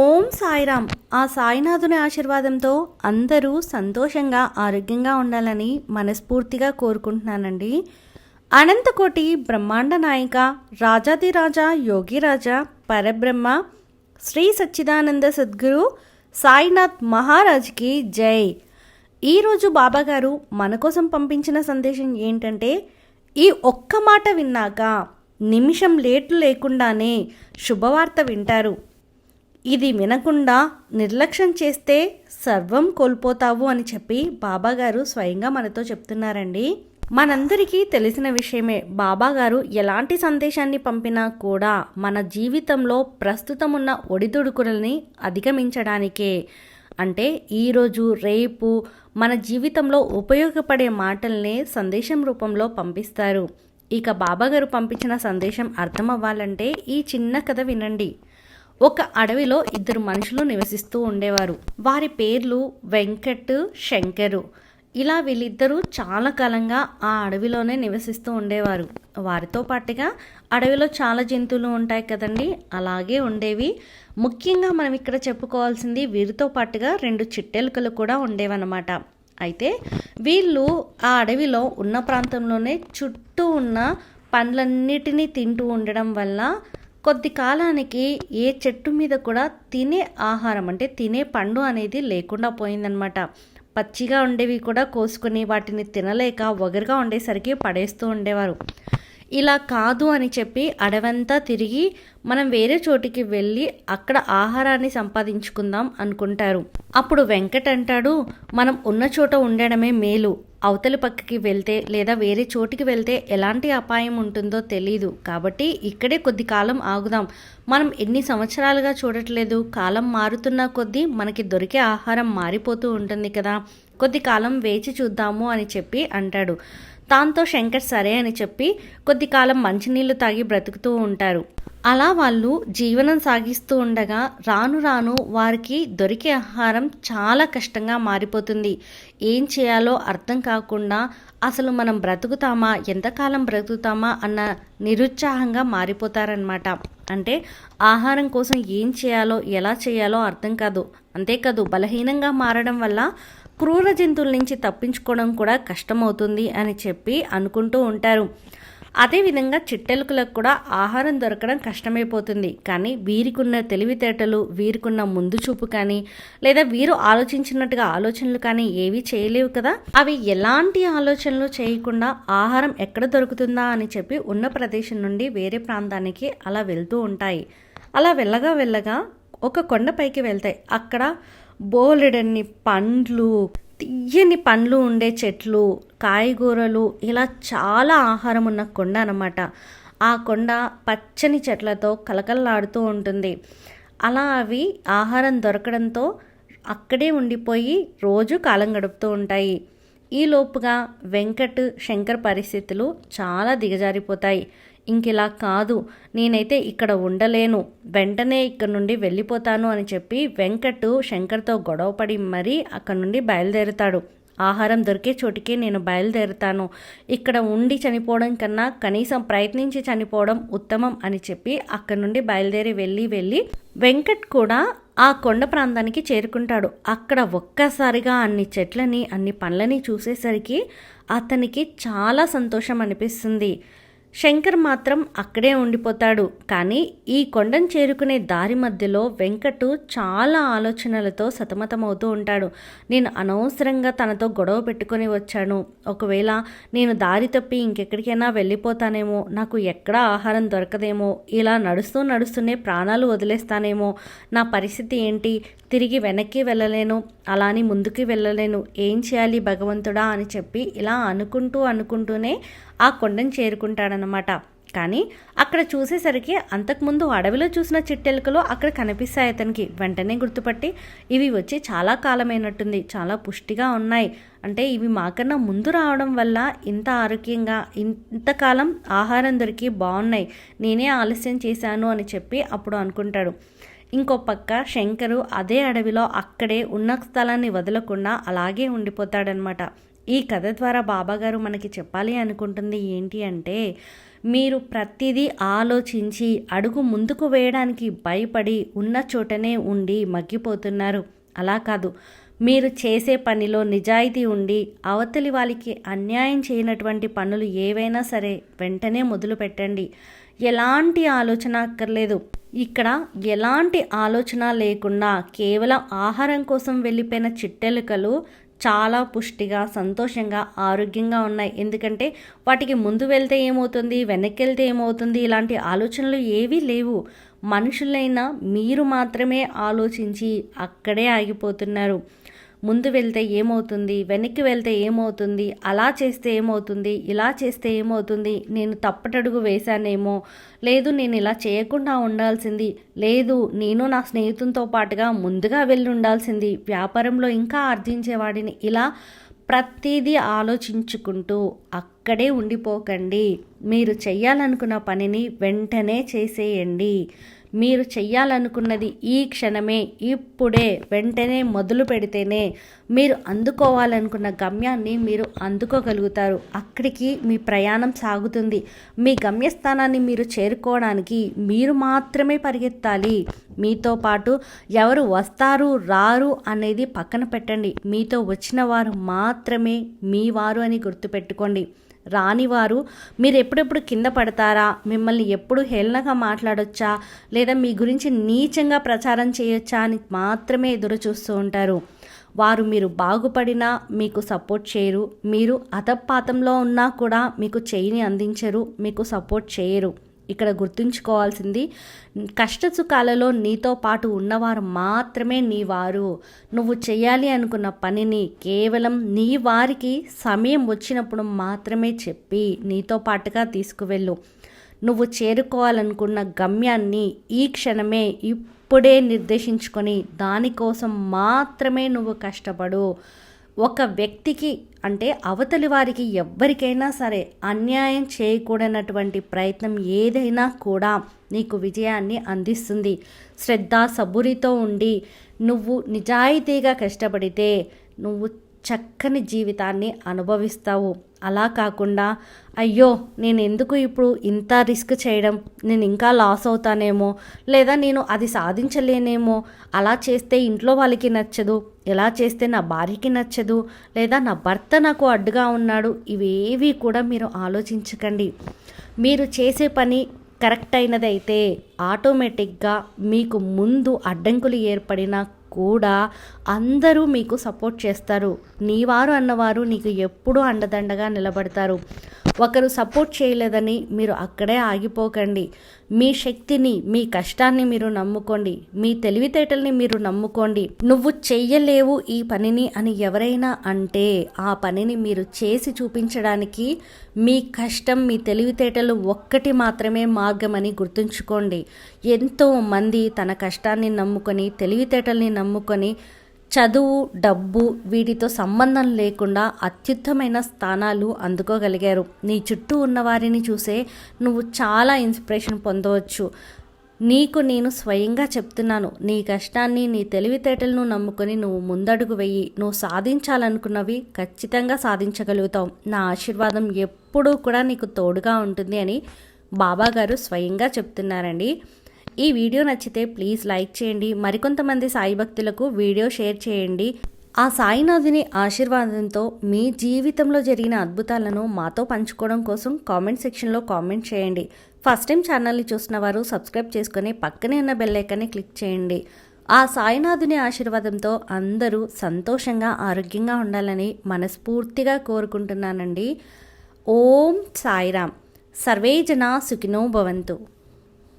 ఓం సాయిరామ్. ఆ సాయినాథుని ఆశీర్వాదంతో అందరూ సంతోషంగా ఆరోగ్యంగా ఉండాలని మనస్ఫూర్తిగా కోరుకుంటున్నానండి. అనంతకోటి బ్రహ్మాండ నాయక రాజాదిరాజా యోగిరాజా పరబ్రహ్మ శ్రీ సచ్చిదానంద సద్గురు సాయినాథ్ మహారాజ్కి జై. ఈరోజు బాబాగారు మన కోసం పంపించిన సందేశం ఏంటంటే ఈ ఒక్క మాట విన్నాక నిమిషం లేటు లేకుండానే శుభవార్త వింటారు. ఇది వినకుండా నిర్లక్ష్యం చేస్తే సర్వం కోల్పోతావు అని చెప్పి బాబాగారు స్వయంగా మనతో చెప్తున్నారండి. మనందరికీ తెలిసిన విషయమే బాబాగారు ఎలాంటి సందేశాన్ని పంపినా కూడా మన జీవితంలో ప్రస్తుతం ఉన్న ఒడిదుడుకులని అధిగమించడానికే. అంటే ఈరోజు రేపు మన జీవితంలో ఉపయోగపడే మాటల్నే సందేశం రూపంలో పంపిస్తారు. ఇక బాబాగారు పంపించిన సందేశం అర్థం అవ్వాలంటే ఈ చిన్న కథ వినండి. ఒక అడవిలో ఇద్దరు మనుషులు నివసిస్తూ ఉండేవారు. వారి పేర్లు వెంకట్ శంకరు. ఇలా వీళ్ళిద్దరూ చాలా కాలంగా ఆ అడవిలోనే నివసిస్తూ ఉండేవారు. వారితో పాటుగా అడవిలో చాలా జంతువులు ఉంటాయి కదండి అలాగే ఉండేవి. ముఖ్యంగా మనం ఇక్కడ చెప్పుకోవాల్సింది వీరితో పాటుగా రెండు చిట్టెలుకలు కూడా ఉండేవన్నమాట. అయితే వీళ్ళు ఆ అడవిలో ఉన్న ప్రాంతంలోనే చుట్టూ ఉన్న పండ్లన్నిటినీ తింటూ ఉండడం వల్ల కొద్ది కాలానికి ఏ చెట్టు మీద కూడా తినే ఆహారం అంటే తినే పండు అనేది లేకుండా పోయిందనమాట పచ్చిగా ఉండేవి కూడా కోసుకుని వాటిని తినలేక ఒగరుగా ఉండేసరికి పడేస్తూ ఉండేవారు. ఇలా కాదు అని చెప్పి అడవంతా తిరిగి మనం వేరే చోటికి వెళ్ళి అక్కడ ఆహారాన్ని సంపాదించుకుందాం అనుకుంటారు. అప్పుడు వెంకట్ అంటాడు మనం ఉన్న చోట ఉండడమే మేలు. అవతలి పక్కకి వెళ్తే లేదా వేరే చోటికి వెళ్తే ఎలాంటి అపాయం ఉంటుందో తెలీదు. కాబట్టి ఇక్కడే కొద్ది కాలం ఆగుదాం. మనం ఎన్ని సంవత్సరాలుగా చూడట్లేదు. కాలం మారుతున్న కొద్దీ మనకి దొరికే ఆహారం మారిపోతూ ఉంటుంది కదా. కొద్ది కాలం వేచి చూద్దాము అని చెప్పి అంటాడు. దాంతో శంకర్ సరే అని చెప్పి కొద్ది కాలం మంచినీళ్ళు తాగి బ్రతుకుతూ ఉంటారు. అలా వాళ్ళు జీవనం సాగిస్తూ ఉండగా రాను రాను వారికి దొరికే ఆహారం చాలా కష్టంగా మారిపోతుంది. ఏం చేయాలో అర్థం కాకుండా అసలు మనం బ్రతుకుతామా? ఎంతకాలం బ్రతుకుతామా? అన్న నిరుత్సాహంగా మారిపోతారనమాట అంటే ఆహారం కోసం ఏం చేయాలో ఎలా చేయాలో అర్థం కాదు. అంతేకాదు బలహీనంగా మారడం వల్ల క్రూర జంతువుల నుంచి తప్పించుకోవడం కూడా కష్టమవుతుంది అని చెప్పి అనుకుంటూ ఉంటారు. అదేవిధంగా చిట్టెలుకలకు కూడా ఆహారం దొరకడం కష్టమైపోతుంది. కానీ వీరికున్న తెలివితేటలు వీరికున్న ముందు చూపు కానీ లేదా వీరు ఆలోచించినట్టుగా ఆలోచనలు కానీ ఏవి చేయలేవు కదా? అవి ఎలాంటి ఆలోచనలు చేయకుండా ఆహారం ఎక్కడ దొరుకుతుందా అని చెప్పి ఉన్న ప్రదేశం నుండి వేరే ప్రాంతానికి అలా వెళ్తూ ఉంటాయి. అలా వెళ్ళగా వెళ్ళగా ఒక కొండపైకి వెళ్తాయి. అక్కడ బోలెడన్ని పండ్లు తీయని పండ్లు ఉండే చెట్లు కాయగూరలు ఇలా చాలా ఆహారం ఉన్న కొండ అనమాట ఆ కొండ పచ్చని చెట్లతో కలకలలాడుతూ ఉంటుంది. అలా అవి ఆహారం దొరకడంతో అక్కడే ఉండిపోయి రోజు కాలం గడుపుతూ ఉంటాయి. ఈ లోపుగా వెంకట్ శంకర్ పరిస్థితులు చాలా దిగజారిపోతాయి. ఇంకిలా కాదు నేనైతే ఇక్కడ ఉండలేను. వెంటనే ఇక్కడ నుండి వెళ్ళిపోతాను అని చెప్పి వెంకట్ శంకర్తో గొడవపడి మరీ అక్కడ నుండి బయలుదేరుతాడు. ఆహారం దొరికే చోటికి నేను బయలుదేరుతాను. ఇక్కడ ఉండి చనిపోవడం కన్నా కనీసం ప్రయత్నించి చనిపోవడం ఉత్తమం అని చెప్పి అక్కడ నుండి బయలుదేరి వెళ్ళి వెళ్ళి వెంకట్ కూడా ఆ కొండ ప్రాంతానికి చేరుకుంటాడు. అక్కడ ఒక్కసారిగా అన్ని చెట్లని అన్ని పండ్లని చూసేసరికి అతనికి చాలా సంతోషం అనిపిస్తుంది. శంకర్ మాత్రం అక్కడే ఉండిపోతాడు. కానీ ఈ కొండను చేరుకునే దారి మధ్యలో వెంకటు చాలా ఆలోచనలతో సతమతమవుతూ ఉంటాడు. నేను అనవసరంగా తనతో గొడవ పెట్టుకొని వచ్చాను. ఒకవేళ నేను దారి తప్పి ఇంకెక్కడికైనా వెళ్ళిపోతానేమో నాకు ఎక్కడా ఆహారం దొరకదేమో ఇలా నడుస్తూ నడుస్తూనే ప్రాణాలు వదిలేస్తానేమో నా పరిస్థితి ఏంటి? తిరిగి వెనక్కి వెళ్ళలేను. అలాని ముందుకి వెళ్ళలేను. ఏం చేయాలి భగవంతుడా అని చెప్పి ఇలా అనుకుంటూ అనుకుంటూనే ఆ కొండను చేరుకుంటాడనమాట అనమాట కానీ అక్కడ చూసేసరికి అంతకుముందు అడవిలో చూసిన చిట్టెలుకలు అక్కడ కనిపిస్తాయి అతనికి. వెంటనే గుర్తుపట్టి ఇవి వచ్చి చాలా కాలమైనట్టుంది చాలా పుష్టిగా ఉన్నాయి. అంటే ఇవి మాకన్నా ముందు రావడం వల్ల ఇంత ఆరోగ్యంగా ఇంతకాలం ఆహారం దొరికి బాగున్నాయి. నేనే ఆలస్యం చేశాను అని చెప్పి అప్పుడు అనుకుంటాడు. ఇంకో పక్క శంకరు అదే అడవిలో అక్కడే ఉన్న స్థలాన్ని వదలకుండా అలాగే ఉండిపోతాడనమాట ఈ కథ ద్వారా బాబాగారు మనకి చెప్పాలి అనుకుంటుంది ఏంటి అంటే మీరు ప్రతిదీ ఆలోచించి అడుగు ముందుకు వేయడానికి భయపడి ఉన్న చోటనే ఉండి మగ్గిపోతున్నారు. అలా కాదు. మీరు చేసే పనిలో నిజాయితీ ఉండి అవతలి వాళ్ళకి అన్యాయం చేయనటువంటి పనులు ఏవైనా సరే వెంటనే మొదలు పెట్టండి. ఎలాంటి ఆలోచన అక్కర్లేదు. ఇక్కడ ఎలాంటి ఆలోచన లేకుండా కేవలం ఆహారం కోసం వెళ్ళిపోయిన చిట్టెలుకలు చాలా పుష్టిగా సంతోషంగా ఆరోగ్యంగా ఉన్నాయి. ఎందుకంటే వాటికి ముందు వెళ్తే ఏమవుతుంది వెనక్కి వెళ్తే ఏమవుతుంది ఇలాంటి ఆలోచనలు ఏవీ లేవు. మనుషులైనా మీరు మాత్రమే ఆలోచించి అక్కడే ఆగిపోతున్నారు. ముందు వెళ్తే ఏమవుతుంది వెనక్కి వెళ్తే ఏమవుతుంది అలా చేస్తే ఏమవుతుంది ఇలా చేస్తే ఏమవుతుంది నేను తప్పటడుగు వేశానేమో లేదు నేను ఇలా చేయకుండా ఉండాల్సింది లేదు నేను నా స్నేహితులతో పాటుగా ముందుగా వెళ్ళి ఉండాల్సింది వ్యాపారంలో ఇంకా ఆర్జించేవాడిని ఇలా ప్రతిదీ ఆలోచించుకుంటూ అక్కడే ఉండిపోకండి. మీరు చెయ్యాలనుకున్న పనిని వెంటనే చేసేయండి. మీరు చెయ్యాలనుకున్నది ఈ క్షణమే ఇప్పుడే వెంటనే మొదలు పెడితేనే మీరు అందుకోవాలనుకున్న గమ్యాన్ని మీరు అందుకోగలుగుతారు. అక్కడికి మీ ప్రయాణం సాగుతుంది. మీ గమ్యస్థానాన్ని మీరు చేరుకోవడానికి మీరు మాత్రమే పరిగెత్తాలి. మీతో పాటు ఎవరు వస్తారు రారు అనేది పక్కన పెట్టండి. మీతో వచ్చిన వారు మాత్రమే మీ వారు అని గుర్తుపెట్టుకోండి. రానివారు మీరు ఎప్పుడెప్పుడు కింద పడతారా? మిమ్మల్ని ఎప్పుడు హేళనగా మాట్లాడొచ్చా? లేదా మీ గురించి నీచంగా ప్రచారం చేయొచ్చా అని మాత్రమే ఎదురు చూస్తూ ఉంటారు. వారు మీరు బాగుపడినా మీకు సపోర్ట్ చేయరు. మీరు అతపాతంలో ఉన్నా కూడా మీకు చేయిని అందించరు మీకు సపోర్ట్ చేయరు. ఇక్కడ గుర్తుంచుకోవాల్సింది కష్ట సుఖాలలో నీతో పాటు ఉన్నవారు మాత్రమే నీ వారు నువ్వు చేయాలి అనుకున్న పనిని కేవలం నీ వారికి సమయం వచ్చినప్పుడు మాత్రమే చెప్పి నీతో పాటుగా తీసుకువెళ్ళు. నువ్వు చేరుకోవాలనుకున్న గమ్యాన్ని ఈ క్షణమే ఇప్పుడే నిర్దేశించుకొని దానికోసం మాత్రమే నువ్వు కష్టపడు. ఒక వ్యక్తికి అంటే అవతలి వారికి ఎవ్వరికైనా సరే అన్యాయం చేయకూడనటువంటి ప్రయత్నం ఏదైనా కూడా నీకు విజయాన్ని అందిస్తుంది. శ్రద్ధ సబురితో ఉండి నువ్వు నిజాయితీగా కష్టపడితే నువ్వు చక్కని జీవితాన్ని అనుభవిస్తావు. అలా కాకుండా అయ్యో నేను ఎందుకు ఇప్పుడు ఇంత రిస్క్ చేయడం? నేను ఇంకా లాస్ అవుతానేమో? లేదా నేను అది సాధించలేనేమో? అలా చేస్తే ఇంట్లో వాళ్ళకి నచ్చదు. ఎలా చేస్తే నా భార్యకి నచ్చదు. లేదా నా భర్త నాకు అడ్డుగా ఉన్నాడు. ఇవేవి కూడా మీరు ఆలోచించకండి. మీరు చేసే పని కరెక్ట్ అయినదైతే ఆటోమేటిక్గా మీకు ముందు అడ్డంకులు ఏర్పడిన కూడా అందరూ మీకు సపోర్ట్ చేస్తారు. నీవారు అన్నవారు నీకు ఎప్పుడూ అండదండగా నిలబడతారు. ఒకరు సపోర్ట్ చేయలేదని మీరు అక్కడే ఆగిపోకండి. మీ శక్తిని మీ కష్టాన్ని మీరు నమ్ముకోండి. మీ తెలివితేటల్ని మీరు నమ్ముకోండి. నువ్వు చెయ్యలేవు ఈ పనిని అని ఎవరైనా అంటే ఆ పనిని మీరు చేసి చూపించడానికి మీ కష్టం మీ తెలివితేటలు ఒక్కటి మాత్రమే మార్గమని గుర్తుంచుకోండి. ఎంతో మంది తన కష్టాన్ని నమ్ముకొని తెలివితేటల్ని నమ్ముకొని చదువు డబ్బు వీటితో సంబంధం లేకుండా అత్యుత్తమైన స్థానాలు అందుకోగలిగారు. నీ చుట్టూ ఉన్న వారిని చూసే నువ్వు చాలా ఇన్స్పిరేషన్ పొందవచ్చు. నీకు నేను స్వయంగా చెప్తున్నాను. నీ కష్టాన్ని నీ తెలివితేటలను నమ్ముకొని నువ్వు ముందడుగు వెయ్యి నువ్వు సాధించాలనుకున్నవి ఖచ్చితంగా సాధించగలుగుతావు. నా ఆశీర్వాదం ఎప్పుడూ కూడా నీకు తోడుగా ఉంటుంది అని బాబాగారు స్వయంగా చెప్తున్నారండి. ఈ వీడియో నచ్చితే ప్లీజ్ లైక్ చేయండి. మరికొంతమంది సాయి భక్తులకు వీడియో షేర్ చేయండి. ఆ సాయినాథుని ఆశీర్వాదంతో మీ జీవితంలో జరిగిన అద్భుతాలను మాతో పంచుకోవడం కోసం కామెంట్ సెక్షన్లో కామెంట్ చేయండి. ఫస్ట్ టైం ఛానల్ని చూసిన వారు సబ్స్క్రైబ్ చేసుకొని పక్కనే ఉన్న బెల్లైకాన్ని క్లిక్ చేయండి. ఆ సాయినాథుని ఆశీర్వాదంతో అందరూ సంతోషంగా ఆరోగ్యంగా ఉండాలని మనస్ఫూర్తిగా కోరుకుంటున్నానండి. ఓం సాయిరామ్. సర్వే జనా సుఖినో భవంతు.